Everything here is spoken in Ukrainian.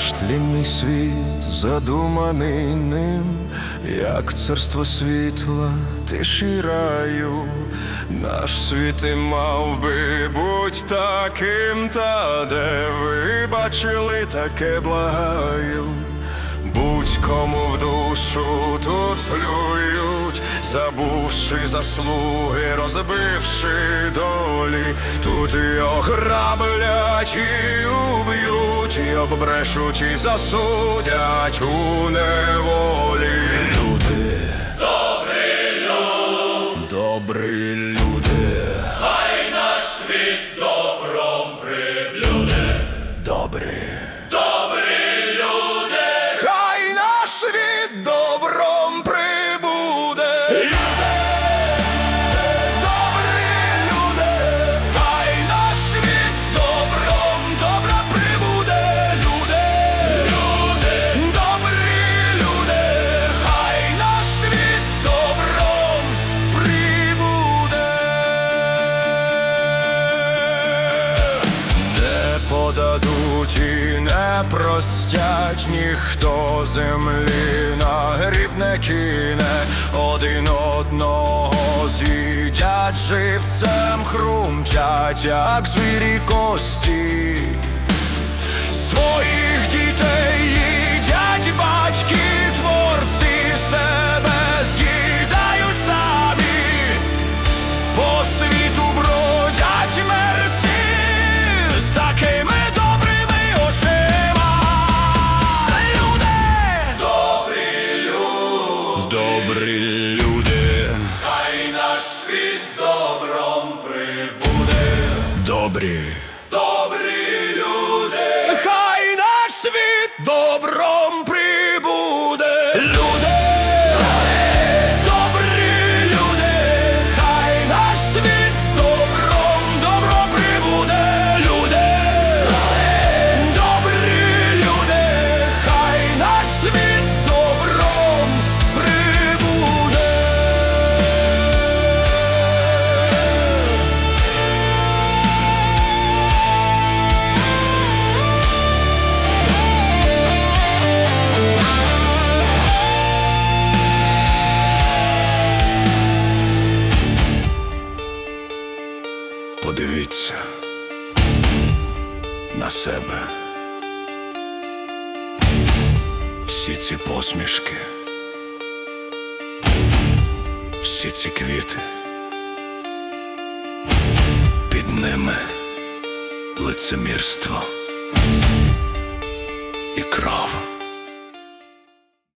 наш тлінний світ, задуманий ним, як царство світла, тиші раю, наш світ і мав би будь таким, та де ви бачили таке благаю. Будь-кому в душу тут плюють, забувши заслуги, розбивши долі, тут і ограблять, і уб'ють, і оббрешуть, і засудять у неволі. Люди, добрий люд, добрий люди, подадуть і не простять ніхто землі на гріб не кине, один одного з'їдять живцем хрумчать, як звірі кості. Своїх добрі люди, хай наш світ добром прибуде, добрі. добрі люди, Хай наш світ добром Подивіться на себе. Всі ці посмішки, всі ці квіти. Під ними лицемірство і кров.